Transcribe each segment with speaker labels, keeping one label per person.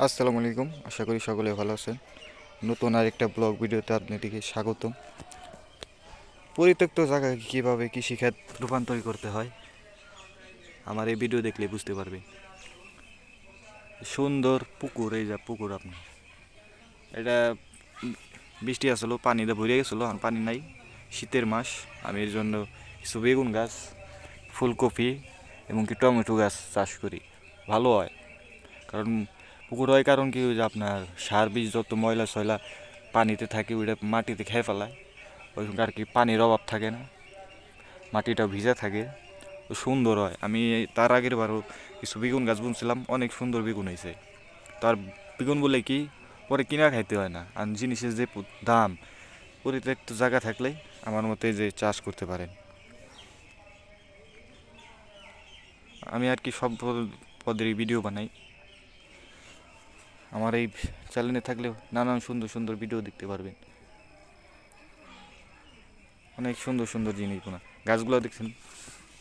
Speaker 1: আসসালামু আলাইকুম, আশা করি সকলে ভালো আছেন। নতুন আরেকটা ব্লগ ভিডিওতে আপনাদেরকে স্বাগতম। পরিত্যক্ত জায়গায় কীভাবে কৃষিখাত রূপান্তর করতে হয়, আমার এই ভিডিও দেখলে বুঝতে পারবে সুন্দর পুকুর, এই যা পুকুর আপনি এটা বৃষ্টি আসলো, পানিতে ভরে গেছিল এখন পানি নাই। শীতের মাস, আমি এর জন্য কিছু বেগুন গাছ, ফুলকপি এবং কি টমেটো গাছ চাষ করি। ভালো হয়, কারণ পুকুর হয় কারণ কি ওই যে আপনার সার বীজ যত ময়লা সয়লা পানিতে থাকে, ওইটা মাটিতে খেয়ে ফেলায়। ওই আর কি পানির অভাব থাকে না। মাটিটা ভিজা থাকে। সুন্দর হয়। আমি তার আগের বারও কিছু বেগুন গাছ বুনছিলাম, অনেক সুন্দর বেগুন হয়েছে। তার বেগুন বলে কি? পরে কিনা খাইতে হয় না। আর জিনিসের যে দাম, পরিত্যক্ত জায়গা থাকলে আমার মতে যে চাষ করতে পারেন। আমি আর কি সব পদের ভিডিও বানাই। আমার এই চ্যানেলে থাকলেও নানান সুন্দর সুন্দর ভিডিও দেখতে পারবেন। অনেক সুন্দর সুন্দর জিনিস বোনা। গাছগুলো দেখছেন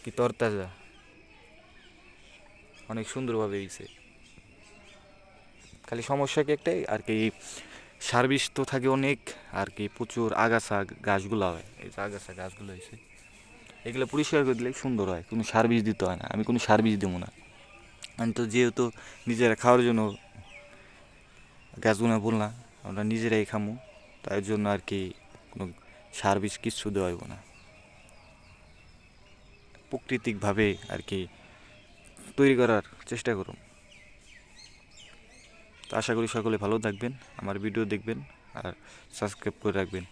Speaker 1: কি তরতাজা। অনেক সুন্দরভাবে হয়েছে খালি সমস্যা কি একটাই? আর কি সার্ভিস তো থাকে অনেক, আর কি প্রচুর আগাছা গাছগুলো হয়। এই যে আগাছা গাছগুলো হয়েছে এগুলো পরিষ্কার করে দিলে সুন্দর হয়। কোনো সার্ভিস দিতে হয় না। আমি কোনো সার্ভিস দেবো না। আমি তো যেহেতু নিজেরা খাওয়ার জন্য গাছগুলো বললাম আমরা নিজেরাই খামো, তাই জন্য আর কি কোনো সার্ভিস কিচ্ছু দেওয়া হইব না। প্রাকৃতিকভাবে আর কি তৈরি করার চেষ্টা করুন। তো আশা করি সকলে ভালো থাকবেন, আমার ভিডিও দেখবেন আর সাবস্ক্রাইব করে রাখবেন।